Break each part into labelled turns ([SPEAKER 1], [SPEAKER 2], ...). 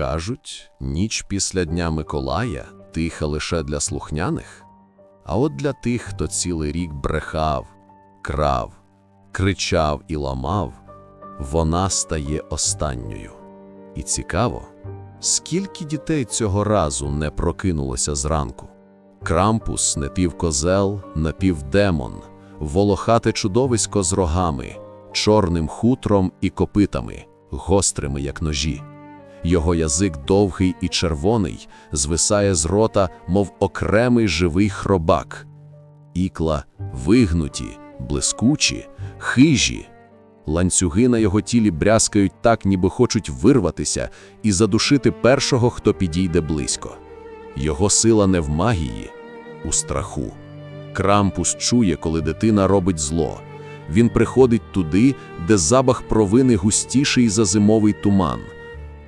[SPEAKER 1] Кажуть, ніч після Дня Миколая тиха лише для слухняних, а от для тих, хто цілий рік брехав, крав, кричав і ламав, вона стає останньою. І цікаво, скільки дітей цього разу не прокинулося зранку. Крампус, напівкозел, напівдемон, волохате чудовисько з рогами, чорним хутром і копитами, гострими, як ножі. Його язик довгий і червоний, звисає з рота, мов окремий живий хробак. Ікла вигнуті, блискучі, хижі. Ланцюги на його тілі брязкають так, ніби хочуть вирватися і задушити першого, хто підійде близько. Його сила не в магії, у страху. Крампус чує, коли дитина робить зло. Він приходить туди, де запах провини густіший за зимовий туман.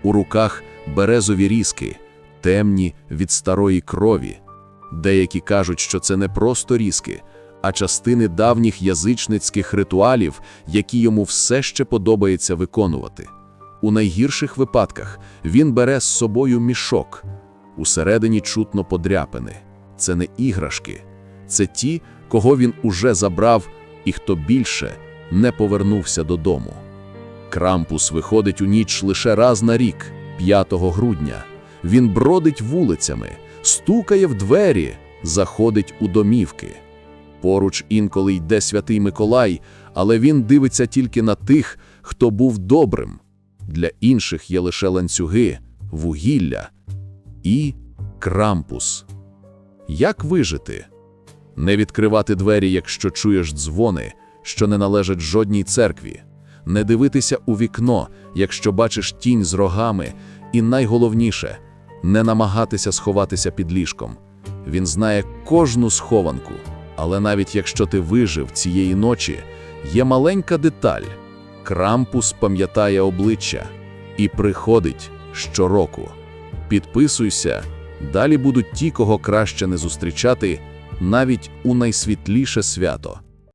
[SPEAKER 1] У руках березові різки, темні від старої крові. Деякі кажуть, що це не просто різки, а частини давніх язичницьких ритуалів, які йому все ще подобається виконувати. У найгірших випадках він бере з собою мішок. Усередині чутно подряпини. Це не іграшки, це ті, кого він уже забрав і хто більше не повернувся додому. Крампус виходить у ніч лише раз на рік, 5 грудня. Він бродить вулицями, стукає в двері, заходить у домівки. Поруч інколи йде святий Миколай, але він дивиться тільки на тих, хто був добрим. Для інших є лише ланцюги, вугілля і крампус. Як вижити? Не відкривати двері, якщо чуєш дзвони, що не належать жодній церкві, не дивитися у вікно, якщо бачиш тінь з рогами, і найголовніше не намагатися сховатися під ліжком. Він знає кожну схованку, але навіть якщо ти вижив цієї ночі, є маленька деталь. Крампус пам'ятає обличчя і приходить щороку. Підписуйся, далі будуть ті, кого краще не зустрічати, навіть у найсвітліше свято.